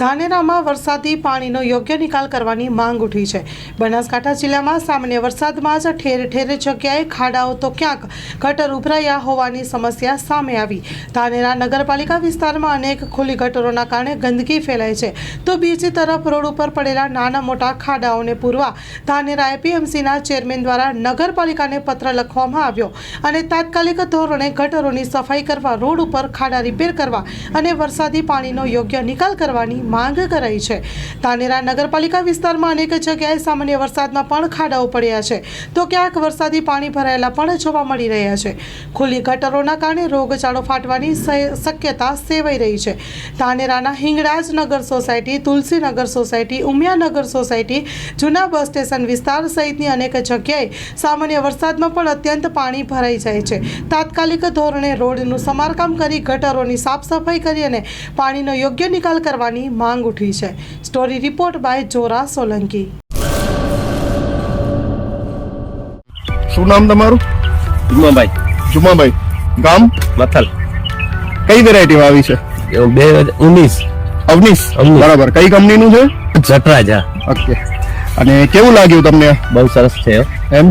ધાનેરામાં વરસાદી પાણીનો યોગ્ય નિકાલ કરવાની માંગ ઉઠી છે. બનાસકાંઠા જિલ્લામાં સામાન્ય વરસાદમાં જ ઠેર ઠેર જગ્યાએ ખાડાઓ તો ક્યાંક ગટર ઉભરાયા હોવાની સમસ્યા સામે આવી. ધાનેરા નગરપાલિકા વિસ્તારમાં અનેક ખુલ્લી ગટરોના કારણે ગંદકી ફેલાય છે. તો બીજી તરફ રોડ ઉપર પડેલા નાના મોટા ખાડાઓને પૂરવા ધાનેરા એપીએમસીના ચેરમેન દ્વારા નગરપાલિકાને પત્ર લખવામાં આવ્યો અને તાત્કાલિક ધોરણે ગટરોની સફાઈ કરવા રોડ ઉપર ખાડા રિપેર કરવા અને વરસાદી પાણીનો યોગ્ય નિકાલ કરવાની માંગ કરાઈ છે. તાનેરા નગરપાલિકા વિસ્તારમાં અનેક જગ્યાએ સામાન્ય વરસાદમાં પણ ખાડાઓ પડ્યા છે. તો ક્યાંક વરસાદી પાણી ભરાયેલા પણ જોવા મળી રહ્યા છે. ખુલ્લી ગટરોના કારણે રોગચાળો ફાટવાની શક્યતા સેવાઈ રહી છે. તાનેરાના Hinglaj Nagar society, Tulsinagar society Umiyanagar society, જૂના બસ સ્ટેશન વિસ્તાર સહિતની અનેક જગ્યાએ સામાન્ય વરસાદમાં પણ અત્યંત પાણી ભરાઈ જાય છે. તાત્કાલિક ધોરણે રોડનું સમારકામ કરી ગટરોની સાફ સફાઈ કરી અને પાણીનો યોગ્ય નિકાલ કરવાની માંગ ઉઠી છે. Story report by Jora Solanki. શું નામ તમારું? જુમાભાઈ. જુમાભાઈ. ગામ? મથલ. કઈ વેરાયટી આવી છે? બે હજાર ઉન્નીસ. અવનીશ? અવનીશ. બરાબર. કઈ કંપનીનું છે? જટરાજ. હા ઓકે અને કેવું લાગ્યું તમને? બહુ સરસ છે એમ?